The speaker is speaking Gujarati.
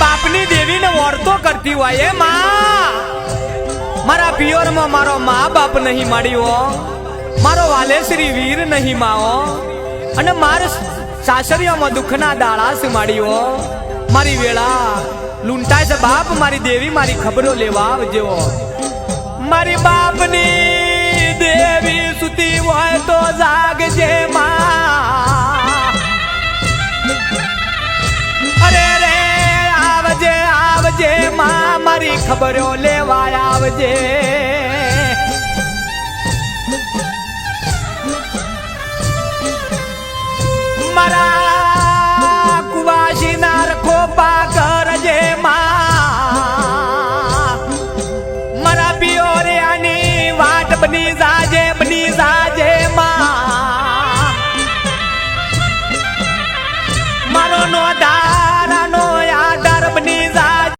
બાપની દેવીને વર્તો કરતી હોયમાં. મારા પિયરમાં મારો મા બાપ નહીં મળ્યો. મારો વાલેશ્રી વીર નહીં માઓ અને માર સાસરિયામાં દુઃખના દાળાસ માડ્યો મારી વેળા લૂંટાય છે બાપ, મારી દેવી મારી ખબરો લેવા આવજો. મારી બાપની મારી ખબરો લેવા આવજે. મારા કુવાસી ના રખો પા કરજે પિયોરે આની વાટ બની જા